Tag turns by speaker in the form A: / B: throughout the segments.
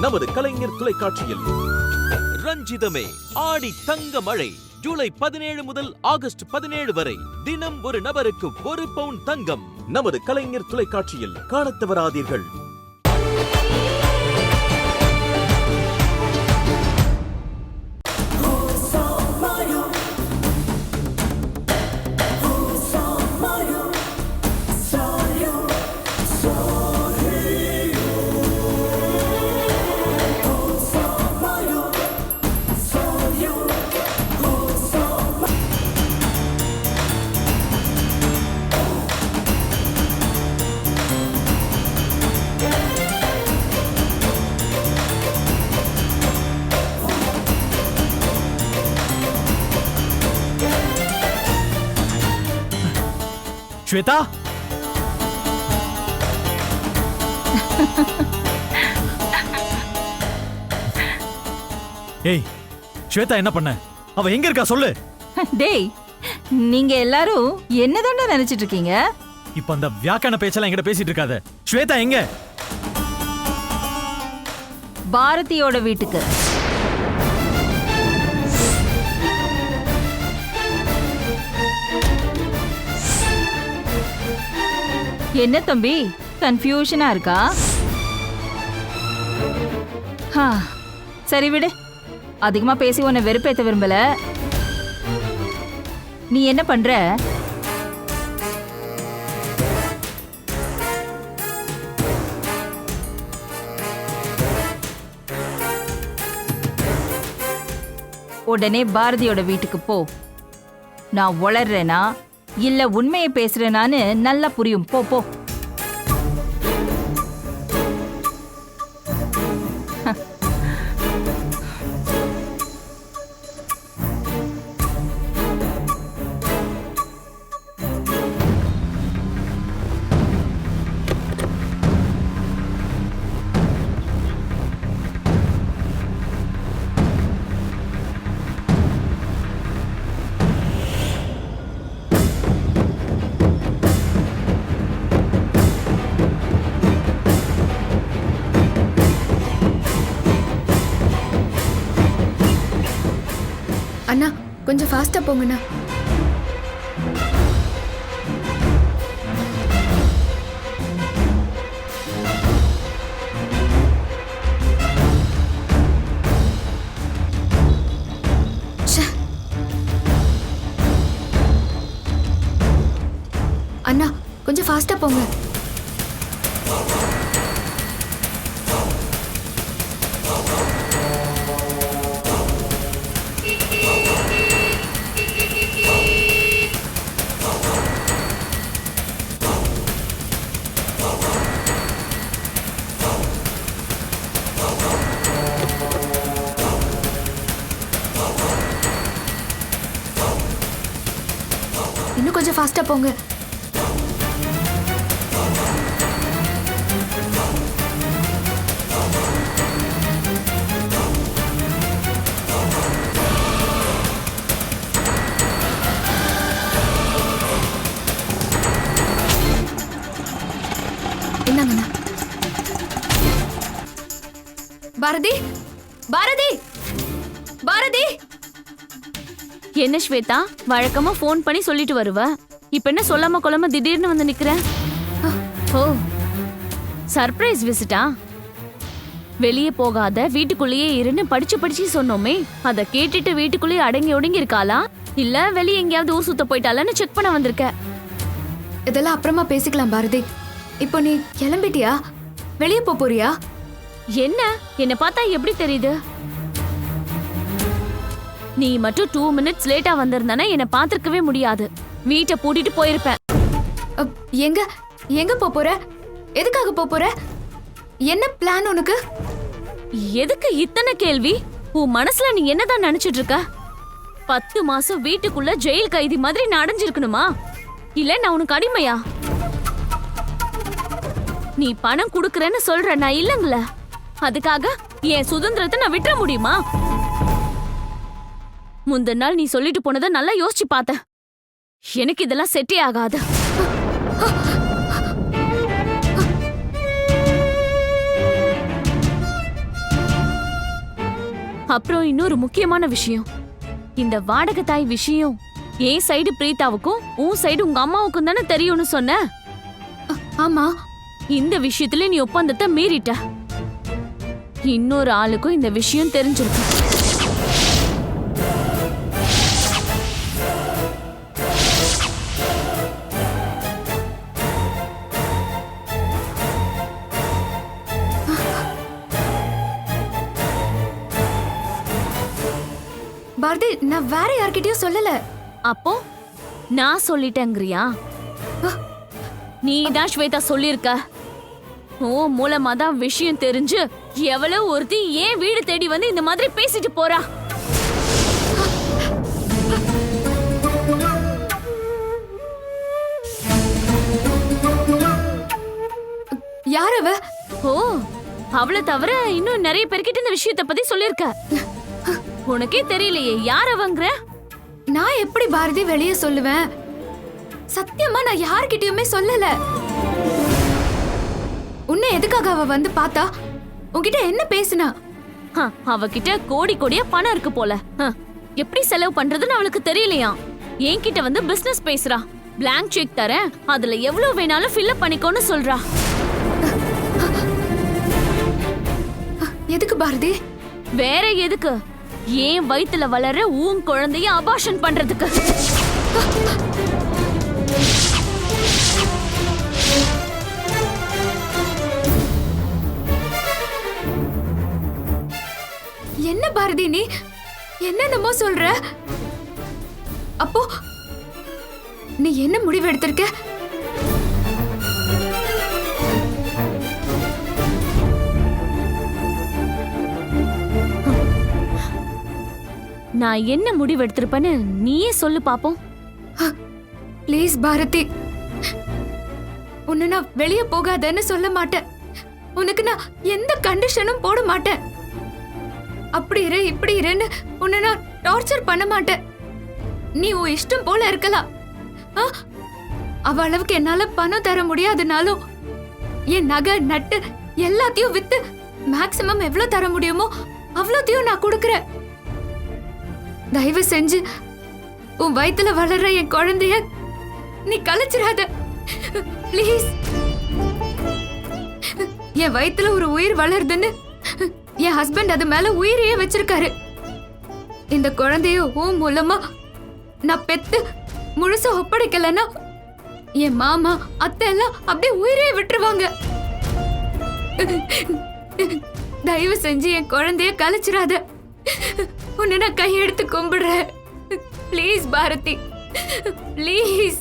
A: நமது கலைஞர் தொலைக்காட்சியில். ரஞ்சிதமே ஆடி தங்க மழை ஜூலை பதினேழு முதல் ஆகஸ்ட் பதினேழு வரை தினம் ஒரு நபருக்கு ஒரு பவுன் தங்கம். நமது கலைஞர் தொலைக்காட்சியில் காணத் தவறாதீர்கள்.
B: ஸ்வேதா ஏய் ஸ்வேதா என்ன பண்ண? அவ எங்க இருக்கா சொல்லு.
C: டேய் நீங்க எல்லாரும் என்னதாண்டா நினைச்சிட்டு இருக்கீங்க?
B: இப்ப அந்த வியாக்கான பேச்செல்லாம் என்கிட்ட பேசிட்டு இருக்காத. ஸ்வேதா எங்க?
C: பாரதியோட வீட்டுக்கு. என்ன தம்பி? கன்ஃபியூஷனா இருக்கா? ஹா, சரி விடு. அதிகமா பேசி உன்னை வெறுப்பேத்த விரும்பல. நீ என்ன பண்ற? உடனே பாரதியோட வீட்டுக்கு போ. நான் வளர்றேன்னா இல்ல உண்மையை பேசுறேனான்னு நல்லா புரியும். போ போ.
D: கொஞ்சம் ஃபாஸ்டா போங்கண்ணா ச்சே. அண்ணா கொஞ்சம் ஃபாஸ்ட்டாக போங்க இன்னும் கொஞ்சம் ஃபாஸ்டா போங்க. என்னங்கண்ணா பாரதி? பாரதி? பாரதி?
E: என்ன ஸ்வேதா? வழக்கமா ஃபோன் பண்ணி சொல்லிட்டு வருவ? இப்ப என்ன சொல்லாம கொள்ளாம திடீர்னு வந்து நிக்கிற? ஓ. சர்ப்ரைஸ் விசிட்டா வெளியே போகாத வீட்டுக்குள்ளேயே இருன்னு படிச்சு படிச்சு சொன்னோமே. அத கேட்டுட்டு வீட்டுக்குள்ளேயே அடங்கி ஒடுங்கி இருக்காளா? இல்ல வெளியே எங்கேயாவது ஊர் சுத்த போயிட்டாளான்னு செக் பண்ண வந்திருக்க.
D: இதெல்லாம் அப்புறமா பேசிக்கலாம் பாரதி. இப்போ நீ கிளம்பிட்டியா? வெளியே போறியா?
E: என்ன? என்ன பார்த்தா எப்படி தெரியுது? நீ மட்டும் டூ மினிட்ஸ் லேட்டா வந்திருந்தானா என்ன பார்த்திருக்கவே முடியாது. வீட்டை பூட்டிட்டு போயிருப்பேன்.
D: அப், எங்க எங்க போப் போற? எதுக்காக போப் போற? என்ன பிளான் உனக்கு?
E: எதுக்கு இத்தனை கேள்வி? உன் மனசுல நீ என்னதான் நினைச்சிட்டு இருக்க? பத்து மாசம் வீட்டுக்குள்ள ஜெயில் கைதி மாதிரி நான் அடைஞ்சிருக்கணுமா? இல்ல நான் உனக்கு அடிமையா? நீ பணம் குடுக்கறேன்னு சொல்ற நான் இல்லங்கள. அதுக்காக என் சுதந்திரத்தை நான் விட்டுற முடியுமா? முந்தின நாள் நீ சொல்லிட்டு போனதை நல்லா யோசிச்சு பார்த்தேன். எனக்கு இதெல்லாம் செட்டே ஆகாது. அப்புறம் இன்னொரு முக்கியமான விஷயம். இந்த வாடகை தாய் விஷயம் என் சைடு பிரீதாவுக்கும் உன் சைடு உங்க அம்மாவுக்கும் தானே தெரியும்னு சொன்ன?
D: ஆமா.
E: இந்த விஷயத்துல நீ ஒப்பந்தத்தை மீறிட்ட. இன்னொரு ஆளுக்கும் இந்த விஷயம் தெரிஞ்சிருக்கு.
D: பாரதி நான் வேற யார்கிட்டயும் சொல்லல.
E: அப்போ நான் சொல்லிட்டேங்கிறியா நீ தான் ஸ்வேதா சொல்லிருக்க ஓ மூலமா தான் விஷயம் தெரிஞ்சு எவ்வளவு ஒருத்தி ஏன் வீடு தேடி வந்து இந்த மாதிரி பேசிட்டு போறா?
D: யார் அவ?
E: ஓ அவளை தவிர இன்னும் நிறைய பேர்கிட்ட இந்த விஷயத்த பத்தி சொல்லிருக்க உனக்கே தெரியலையே யார் அவங்கிற?
D: நான் எப்படி பாரதி வெளியே சொல்லுவேன்? சத்தியமா நான் யார்கிட்டயுமே சொல்லல. உன்னை எதுக்காக அவ வந்து பார்த்தா? உன்கிட்ட என்ன பேசுனா?
E: அவகிட்ட கோடி கோடியா பணம் இருக்கு போல. எப்படி செலவு பண்றதுன்னு அவளுக்கு தெரியலையா? என்கிட்ட வந்து பிசினஸ் பேசுறா. blank செக் தரேன். அதுல எவ்வளவு வேணாலும் ஃபில்அப் பண்ணிக்கோன்னு சொல்றா.
D: எதுக்கு பாரதி?
E: வேற எதுக்கு? ஏன் வயித்துல வளர உன் குழந்தைய அபாஷன் பண்றதுக்கு?
D: என்ன பாரதி நீ? என்னென்னமோ சொல்ற? அப்போ நீ என்ன முடிவு எடுத்திருக்க?
E: நான் என்ன முடிவு எடுத்திருப்பேன்னு நீயே சொல்லு பாப்போம்.
D: ப்ளீஸ் பாரதி. உன்னை நான் வெளியே போகாதன்னு சொல்ல மாட்டேன். உனக்கு நான் எந்த கண்டிஷனும் போட மாட்டேன். அப்படி இரு இப்படி இருன்னு உன்னை நான் டார்ச்சர் பண்ண மாட்டேன். நீ உன் இஷ்டம் போல இருக்கலாம். ஆ? அவ அளவுக்கு என்னால பணம் தர முடியாதுனாலும் என் நகை நட்டு எல்லாத்தையும் வித்து மேக்சிமம் எவ்வளவு தர முடியுமோ அவ்வளோத்தையும் நான் கொடுக்குறேன். தயவு செஞ்சு உன் வயித்துல வளர்ற என் குழந்தைய நீ கலைச்சிடாத. ப்ளீஸ் என் வயித்துல ஒரு உயிர் வளருதுன்னு என் ஹஸ்பண்ட் அது மேல உயிரையே வச்சிருக்காரு. இந்த குழந்தைய உன் மூலமா நான் பெத்து முழுசா ஒப்படைக்கலன்னா என் மாமா அத்தை எல்லாம் அப்படியே உயிரே விட்டுருவாங்க. தயவு செஞ்சு என் குழந்தைய கலைச்சிடாத. உன்னை நான் கையெடுத்து கும்பிடுறேன். ப்ளீஸ் பாரதி. ப்ளீஸ்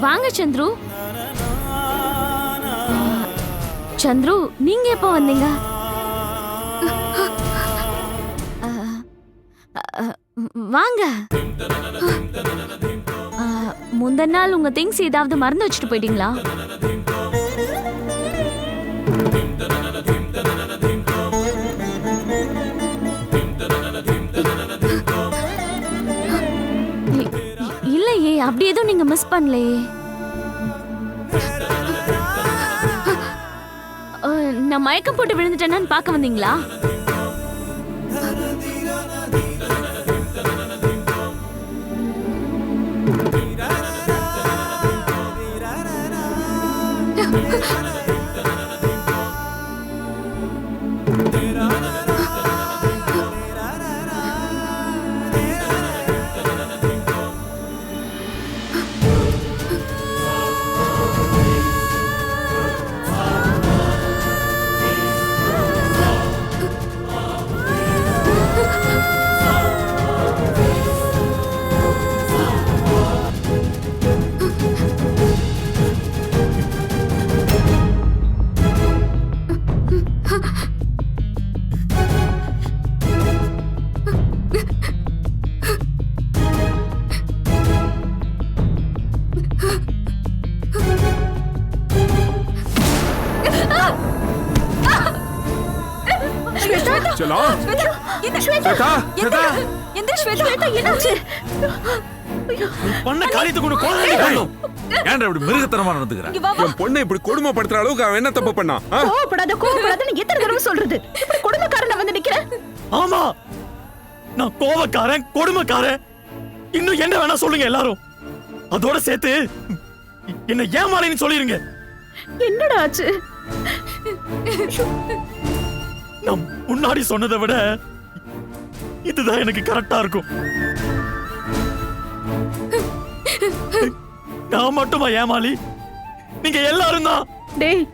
E: வாங்க சந்துரு. சந்துரு நீங்க எப்போ வந்தீங்க? வாங்க. அஹ், முந்தின நாள் உங்க திங்ஸ் ஏதாவது மறந்து வச்சுட்டு போயிட்டீங்களா? இல்லையே அப்படி எதுவும் நீங்க மிஸ் பண்ணலையே. நான் மயக்கம் போட்டு விழுந்துட்டேன்னு பார்க்க வந்தீங்களா?
F: செல்லம் ஸ்வேதா ஸ்வேதா
C: எந்த ஸ்வேதா. என்னாச்சு
B: பண்ண காரியத்துக்கு ஒண்ணு குழந்தை பண்ணும்
F: ஏன்டா இப்படி மிருகத்தனமா நடந்துக்கிற? என் பொண்ணை இப்படி கொடுமைப்படுத்துற அளவுக்கு அவன் என்ன தப்பு பண்ணான் ஆ?
G: கோவப்படாத கோவப்படாதன்னு எத்தனை தடவை சொல்றது? இப்படி கொடுமைக்காரன வந்து நிக்கிற?
B: ஆமா. நான் கோவக்காரன் கொடுமைக்காரன். இன்னும் என்ன வேணா சொல்லுங்க எல்லாரும். அதோட சேர்த்து என்ன ஏமாளின்னு சொல்லிருங்க.
G: என்னடா ஆச்சு?
B: நான் முன்னாடி சொன்னதை விட இதுதான் எனக்கு கரெக்டா இருக்கும். நான் மட்டுமா ஏமாளி நீங்க எல்லாரும் தான்.
G: டேய்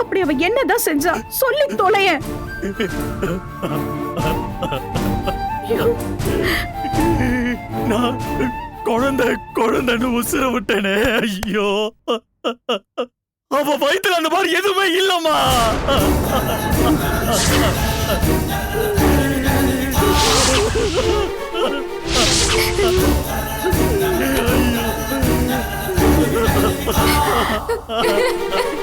G: அப்படி அவ என்னதான் செஞ்சா? சொல்லி தொலையேன்
B: நான் குழந்தை குழந்தைன்னு உசுர விட்டேனே. ஐயோ. அவ வயித்துல அந்த மாதிரி எதுவுமே இல்லம்மா. Ha ha ha!